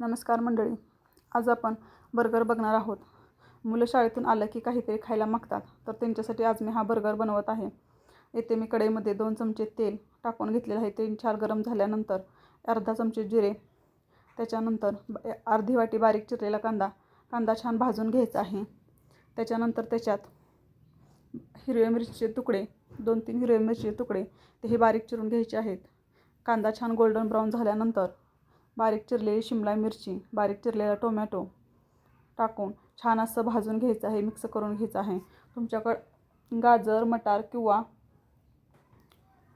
नमस्कार मंडळी. आज आपण बर्गर बघणार आहोत. मुलं शाळेतून आलं की काहीतरी खायला मागतात तर त्यांच्यासाठी आज मी हा बर्गर बनवत आहे. येथे मी कढईमध्ये दोन चमचे तेल टाकून घेतलेलं आहे. ते छान गरम झाल्यानंतर अर्धा चमचे जिरे त्याच्यानंतर अर्धी वाटी बारीक चिरलेला कांदा कांदा छान भाजून घ्यायचा आहे. त्याच्यानंतर त्याच्यात हिरव्या मिरचीचे तुकडे दोन तीन हिरव्या मिरचीचे तुकडे ते हे बारीक चिरून घ्यायचे आहेत. कांदा छान गोल्डन ब्राऊन झाल्यानंतर बारीक चिरलेली शिमला मिरची बारीक चिरलेला टोमॅटो टाकून छान असं भाजून घ्यायचं आहे मिक्स करून घ्यायचं आहे. तुमच्याकडं गाजर मटार किंवा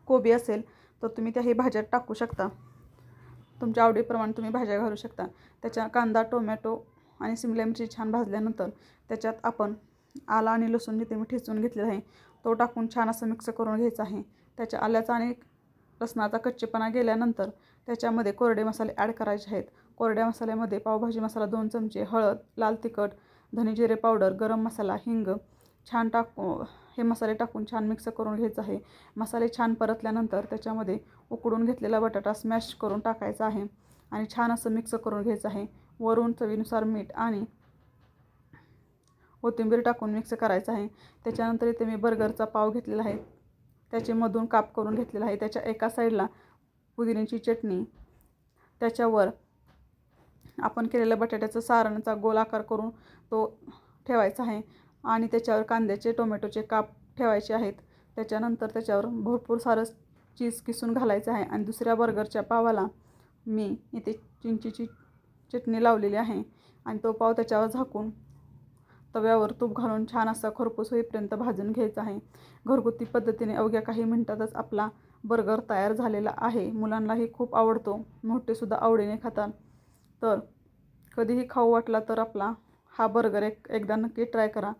कोबी असेल तर तुम्ही त्याही भाज्यात टाकू शकता. तुमच्या आवडीप्रमाणे तुम्ही भाज्या घालू शकता. त्याच्या कांदा टोमॅटो आणि शिमला मिरची छान भाजल्यानंतर त्याच्यात आपण आला आणि लसूण जिथे मी ठेचून घेतलेला आहे तो टाकून छान असं मिक्स करून घ्यायचा आहे. त्याच्या आल्याचा आणि लसणाचा कच्चेपणा गेल्यानंतर त्याच्यामध्ये कोरडे मसाले ॲड करायचे आहेत. कोरड्या मसाल्यामध्ये पावभाजी मसाला दोन चमचे हळद लाल तिखट धनेजिरे पावडर गरम मसाला हिंग छान टाकू हे मसाले टाकून छान मिक्स करून घ्यायचं आहे. मसाले छान परतल्यानंतर त्याच्यामध्ये उकडून घेतलेला बटाटा स्मॅश करून टाकायचा आहे आणि छान असं मिक्स करून घ्यायचं आहे. वरून चवीनुसार मीठ आणि कोथिंबीर टाकून मिक्स करायचं आहे. त्याच्यानंतर इथे मी बर्गरचा पाव घेतलेला आहे. त्याचे मधून काप करून घेतलेला आहे. त्याच्या एका साईडला पुदिन्याची चटणी त्याच्यावर आपण केलेलं बटाट्याचं सारणचा गोल आकार करून तो ठेवायचा आहे आणि त्याच्यावर कांद्याचे टोमॅटोचे काप ठेवायचे आहेत. त्याच्यानंतर त्याच्यावर भरपूर सारं चीज किसून घालायचं आहे आणि दुसऱ्या बर्गरच्या पावाला मी इथे चिंचीची चटणी लावलेली आहे आणि तो पाव त्याच्यावर झाकून तव्यावर तूप घालून छान असा खरपूस होईपर्यंत भाजून घ्यायचा आहे. घरगुती पद्धतीने अवघ्या काही मिनटातच आपला बर्गर तयार झालेला आहे. मुलांनाही खूप आवडतो. मोठेसुद्धा आवडीने खातात. तर कधीही खाऊ वाटला तर आपला हा बर्गर एक एकदा नक्की ट्राय करा.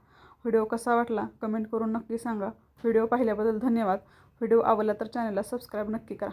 व्हिडिओ कसा वाटला कमेंट करून नक्की सांगा. व्हिडिओ पाहिल्याबद्दल धन्यवाद. व्हिडिओ आवडला तर चॅनलला सबस्क्राईब नक्की करा.